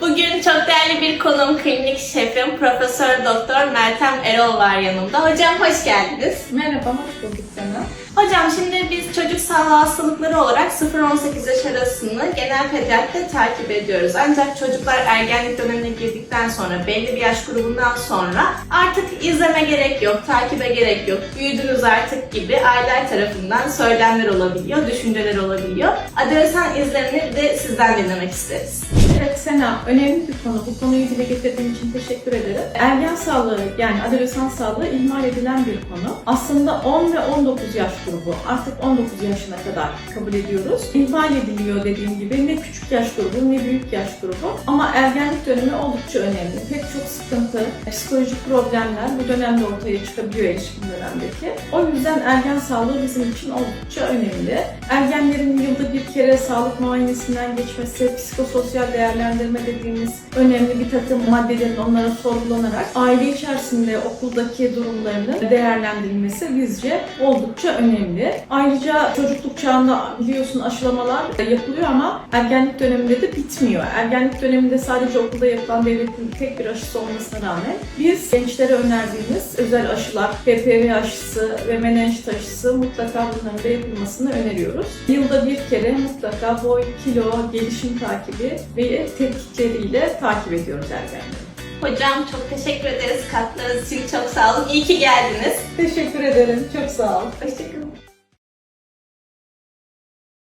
Bugün çok değerli bir konuğum klinik şefim Profesör Doktor Meltem Erol var yanımda. Hocam hoş geldiniz. Merhaba, hoş bulduk sana. Hocam şimdi biz çocuk sağlığı hastalıkları olarak 0-18 yaş arasını genel pediatride takip ediyoruz. Ancak çocuklar ergenlik dönemine girdikten sonra, belli bir yaş grubundan sonra artık izleme gerek yok, takibe gerek yok, büyüdünüz artık gibi aileler tarafından söylemler olabiliyor, düşünceler olabiliyor. Adolesan izlerini de sizden dinlemek isteriz. Evet Sena, önemli bir konu. Bu konuyu dile getirdiğin için teşekkür ederim. Ergen sağlığı yani adolesan sağlığı ihmal edilen bir konu. Aslında 10 ve 19 yaş grubu artık 19 yaşına kadar kabul ediyoruz. İhmal ediliyor dediğim gibi ne küçük yaş grubu ne büyük yaş grubu. Ama ergenlik dönemi oldukça önemli. Pek çok sıkıntı, psikolojik problemler bu dönemde ortaya çıkabiliyor erişkin dönemdeki. O yüzden ergen sağlığı bizim için oldukça önemli. Ergenlerin yılda bir kere sağlık muayenesinden geçmesi, psikososyal değerlendirme dediğimiz önemli bir takım maddelerin onlara sorgulanarak aile içerisinde okuldaki durumlarının değerlendirilmesi bizce oldukça önemli. Ayrıca çocukluk çağında biliyorsun aşılamalar yapılıyor ama ergenlik döneminde de bitmiyor. Ergenlik döneminde sadece okulda yapılan devletin tek bir aşısı olmasına rağmen biz gençlere önerdiğimiz özel aşılar, PPV aşısı ve menenjit aşısı mutlaka bunların da yapılmasını öneriyoruz. Yılda bir kere mutlaka boy, kilo, gelişim takibi ve tetkikleriyle takip ediyoruz ergenleri. Hocam çok teşekkür ederiz katkılarınız için çok sağ olun. İyi ki geldiniz. Teşekkür ederim. Çok sağ ol. Hoşçakalın.